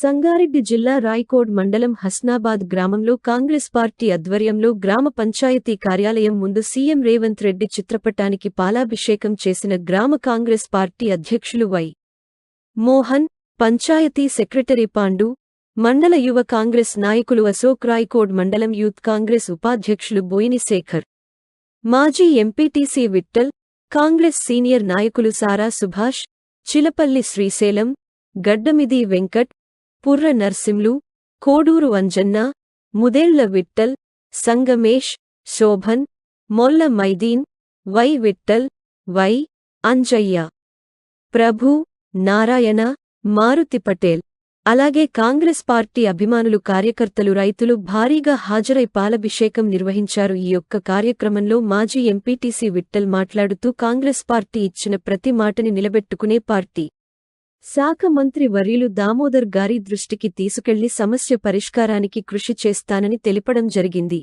సంగారెడ్డి జిల్లా రాయ్కోడ్ మండలం హస్నాబాద్ గ్రామంలో కాంగ్రెస్ పార్టీ ఆధ్వర్యంలో గ్రామ పంచాయతీ కార్యాలయం ముందు సీఎం రేవంత్ రెడ్డి చిత్రపటానికి పాలాభిషేకం చేసిన గ్రామ కాంగ్రెస్ పార్టీ అధ్యక్షులు వై. మోహన్ పంచాయతీ సెక్రటరీ పాండు మండల యువ కాంగ్రెస్ నాయకులు అశోక్ రాయ్కోడ్ మండలం యూత్ కాంగ్రెస్ ఉపాధ్యక్షులు బోయిని శేఖర్ మాజీ ఎంపీటీసీ విట్టల్ కాంగ్రెస్ సీనియర్ నాయకులు సారా సుభాష్ చిలపల్లి శ్రీశైలం గడ్డమిది వెంకట్ పుర్ర నర్సింలు కోడూరు అంజన్న ముదేళ్ళ విట్టల్ సంగమేష్ శోభన్ మొల్ల మైదీన్ వై విట్టల్ వై అంజయ్య. ప్రభు నారాయణ మారుతి పటేల్. అలాగే కాంగ్రెస్ పార్టీ అభిమానులు కార్యకర్తలు రైతులు భారీగా హాజరై పాలభిషేకం నిర్వహించారు. ఈ యొక్క కార్యక్రమంలో మాజీ ఎంపీటీసీ విట్టల్ మాట్లాడుతూ కాంగ్రెస్ పార్టీ ఇచ్చిన ప్రతి మాటని నిలబెట్టుకునే పార్టీ. శాఖ మంత్రి వర్యులు దామోదర్ గారి దృష్టికి తీసుకెళ్ళి సమస్య పరిష్కారానికి కృషి చేస్తానని తెలిపడం జరిగింది.